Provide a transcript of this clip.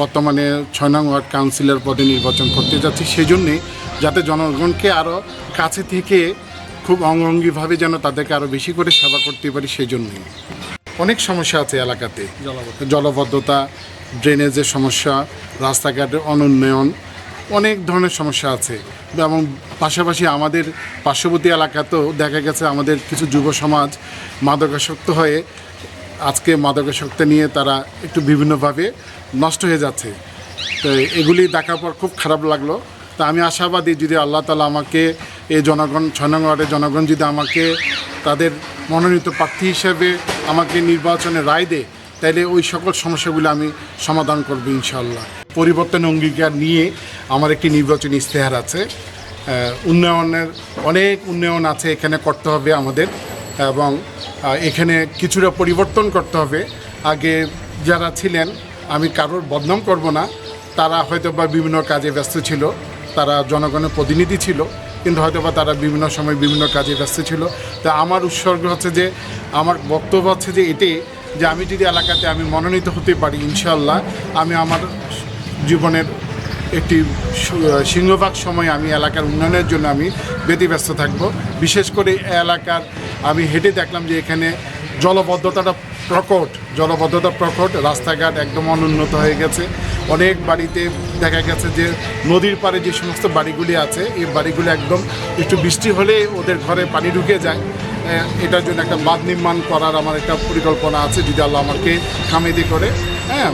বর্তমানে ছয় নং ওয়ার্ড কাউন্সিলর পদে নির্বাচন করতে যাচ্ছি। সেজন্যে যাতে জনগণকে আরও কাছে থেকে খুব অঙ্গভঙ্গিভাবে যেন তাদেরকে আরও বেশি করে সেবা করতে পারি সেই জন্যই অনেক সমস্যা আছে এলাকাতে। জলবদ্ধতা। ড্রেনেজের সমস্যা রাস্তাঘাটের অনুন্নয়ন অনেক ধরনের সমস্যা আছে। এবং পাশাপাশি আমাদের পার্শ্ববর্তী এলাকাতেও দেখা গেছে আমাদের কিছু যুব সমাজ মাদকাসক্ত হয়ে আজকে মাদকাসক্ত নিয়ে তারা একটু বিভিন্নভাবে নষ্ট হয়ে যাচ্ছে। তো এগুলি দেখার পর খুব খারাপ লাগল। তা আমি আশাবাদী যদি আল্লাহ তালা আমাকে এই জনগণ, ছয় জনগণ যদি আমাকে তাদের মনোনীত প্রার্থী হিসেবে আমাকে নির্বাচনে রায় দেয়, তাহলে ওই সকল সমস্যাগুলো আমি সমাধান করব ইনশাল্লাহ পরিবর্তন অঙ্গীকার নিয়ে আমার একটি নির্বাচনী ইশতেহার আছে। উন্নয়নের, অনেক উন্নয়ন আছে এখানে করতে হবে আমাদের। এবং এখানে কিছুটা পরিবর্তন করতে হবে। আগে যারা ছিলেন, আমি কারোর বদনাম করব না। তারা হয়তো বা বিভিন্ন কাজে ব্যস্ত ছিল, তারা জনগণের প্রতিনিধি ছিল, কিন্তু হয়তো বা তারা বিভিন্ন সময় বিভিন্ন কাজে ব্যস্ত ছিল। তা আমার উৎসর্গ হচ্ছে যে, আমার বক্তব্য হচ্ছে যে এটাই, যে আমি যদি এলাকাতে আমি মনোনীত হতে পারি ইনশাল্লাহ আমি আমার জীবনের একটি সিংহভাগ সময় আমি এলাকার উন্নয়নের জন্য আমি ব্যতিব্যস্ত থাকব। বিশেষ করে এলাকার আমি হেঁটে দেখলাম যে এখানে জলবদ্ধতাটা প্রকট, জলবদ্ধতা প্রকট, রাস্তাঘাট একদম অনুন্নত হয়ে গেছে। অনেক বাড়িতে দেখা গেছে যে নদীর পাড়ে যে সমস্ত বাড়িগুলি আছে, এই বাড়িগুলি একদম একটু বৃষ্টি হলে ওদের ঘরে পানি ঢুকে যায়। এটার জন্য একটা বাঁধ নির্মাণ করার আমার একটা পরিকল্পনা আছে, যদি আল্লাহ আমাকে কামেদি করে। হ্যাঁ